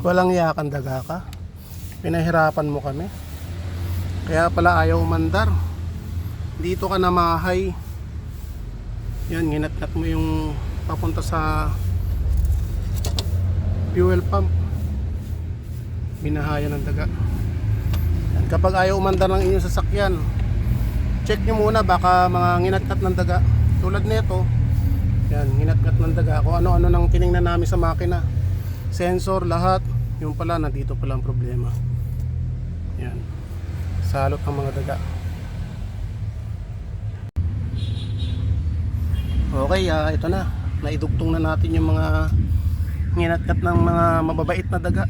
Walang yakan daga ka. Pinahirapan mo kami. Kaya pala ayaw umandar. Dito ka namahay. Yan, ginatnat mo yung papunta sa fuel pump. Binahaya ng daga. Yan, kapag ayaw umandar ng inyong sasakyan, check nyo muna baka mga nginatnat ng daga. Tulad nito, yan, nginatnat ng daga. Kung ano-ano nang tiningnan namin sa makina. Sensor, lahat. Yung pala, nandito pala ang problema. Yan. Salot ng mga daga. Okay, ah, ito na. Naidugtong na natin yung mga nginatkat ng mga mababait na daga.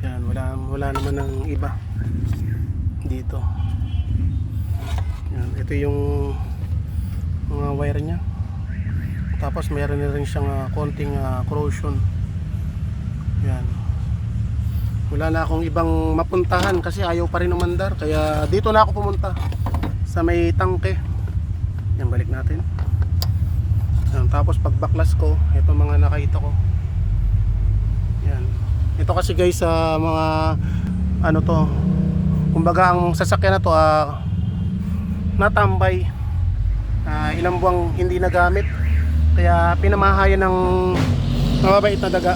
Yan, wala, wala naman ng iba dito. Yan, ito yung mga wire niya. Tapos meron na rin siyang ah, konting ah, corrosion. Yan. Wala na akong ibang mapuntahan kasi ayaw pa rin umandar. Kaya dito na ako pumunta sa may tangke. Yan, balik natin. Yan, tapos pagbaklas ko, ito mga nakita ko. Yan. Ito kasi guys sa mga ano to. Kumbaga ang sasakyan na to ah, natambay. Ah, ilang buwang hindi nagamit. Kaya pinamahayan ng mababait na daga.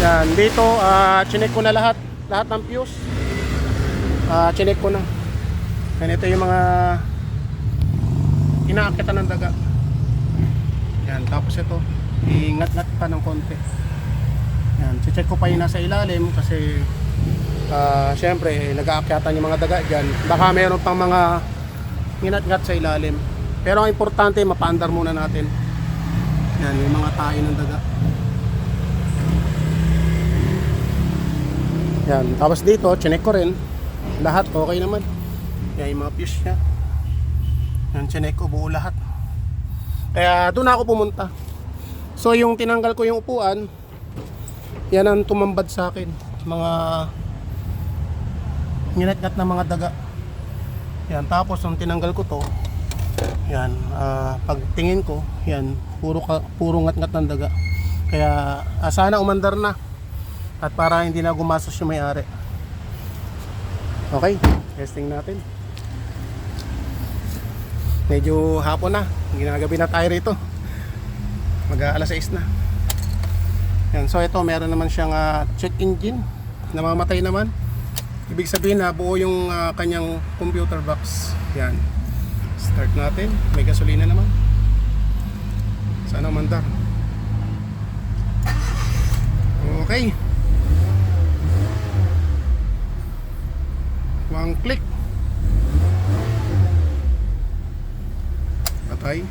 Yan, dito ah chinek ko na lahat, lahat ng fuse. Ah, chinek ko na. Yan ito yung mga inaakitan ng daga. Yan, tapos ito, iingat-ngat pa ng konti. Yan, check ko pa yung nasa ilalim kasi ah syempre nag-aakyatan yung mga daga diyan. Baka meron pang mga ingat-ngat sa ilalim. Pero ang importante, mapaandar muna natin. Yan, yung mga tayo ng daga. Yan, tapos dito, chinek ko rin. Lahat okay naman. Yan yung mga fuse niya. Yan, chinek ko buo lahat. Kaya doon ako pumunta. So yung tinanggal ko yung upuan, yan ang tumambad sa akin. Mga nginat na mga daga. Yan, tapos nung tinanggal ko to, yan, ah, pagtingin ko, yan, puro, ka, puro ngat-ngat ng daga. Kaya ah, sana umandar na. At para hindi na gumastos yung may-ari. Okay, testing natin. Medyo hapon na. Ginagabi na tayo rito. Mag alas 6 na. Yan, so ito meron naman siyang ah, check engine. Namamatay naman. Ibig sabihin na buo yung ah, kanyang computer box. Yan. Start natin. May gasolina naman. Sana umandar. Okay. One click. Patay.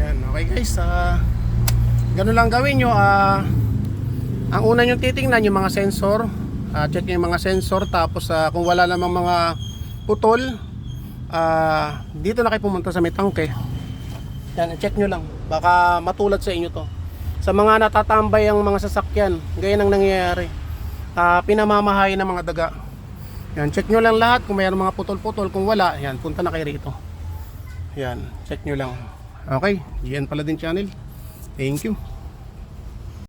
Yan, okay guys. ah ganun lang gawin nyo. ah ang una nyo titingnan yung mga sensor. ah check nyo yung mga sensor. Tapos ah, kung wala namang mga putol, ah dito na kayo pumunta sa may tangke. Yan, check nyo lang. Baka matulad sa inyo to. Sa mga natatambay ang mga sasakyan, ganyan ang nangyayari. Ah, pinamamahay ng mga daga. Yan, check nyo lang lahat kung mayroong mga putol-putol. Kung wala, yan, punta na kayo rito. Yan, check nyo lang. Okay, GN pala din channel. Thank you.